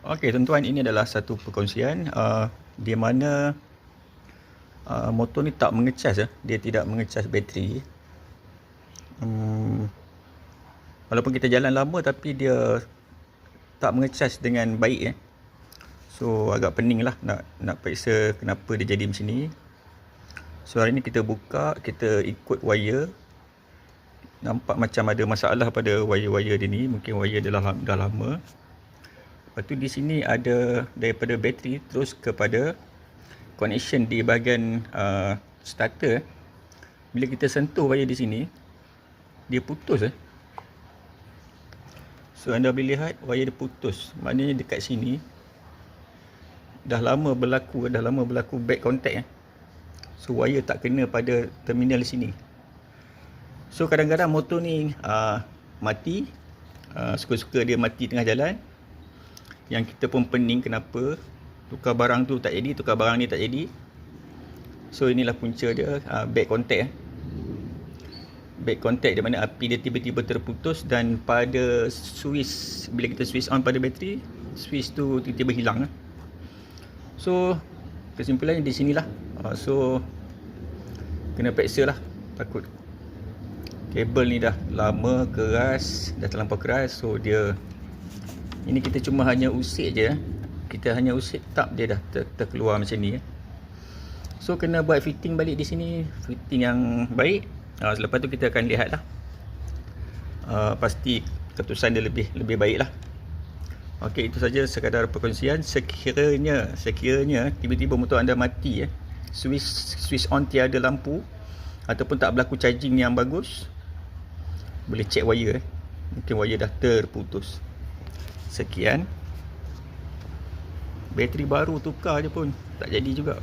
Okey tuan-tuan ini adalah satu perkongsian uh, di mana uh, motor ni tak mengecas ya. Dia tidak mengecas bateri. Um, walaupun kita jalan lama tapi dia tak mengecas dengan baik ya. So agak pening lah nak nak periksa kenapa dia jadi macam ni. So hari ni kita buka, kita ikut wire. Nampak macam ada masalah pada wire-wire dia ni. Mungkin wire dia dah, dah lama. Lepas tu di sini ada daripada bateri terus kepada connection di bahagian uh, starter. Bila kita sentuh wire di sini, dia putus eh. So anda boleh lihat wire dia putus. Maknanya dekat sini dah lama berlaku, dah lama berlaku back contact eh. So wire tak kena pada terminal sini. So kadang-kadang motor ni uh, mati, uh, suka-suka dia mati tengah jalan yang kita pun pening kenapa tukar barang tu tak jadi, tukar barang ni tak jadi. So inilah punca dia uh, back contact eh. Back contact di mana api dia tiba-tiba terputus dan pada switch bila kita switch on pada bateri, switch tu tiba-tiba hilang eh. So kesimpulannya di sinilah. Uh, so kena periksa lah takut kabel ni dah lama keras dah terlampau keras so dia ini kita cuma hanya usik je. Kita hanya usik tak dia dah ter terkeluar macam ni so kena buat fitting balik di sini. Fitting yang baik. Uh, selepas tu kita akan lihat lah. Uh, pasti ketusan dia lebih lebih baik lah. Ok itu saja sekadar perkongsian. Sekiranya sekiranya tiba-tiba motor anda mati eh, switch switch on tiada lampu ataupun tak berlaku charging yang bagus boleh check wire eh. mungkin wire dah terputus Sekian. Bateri baru tukar je pun. Tak jadi juga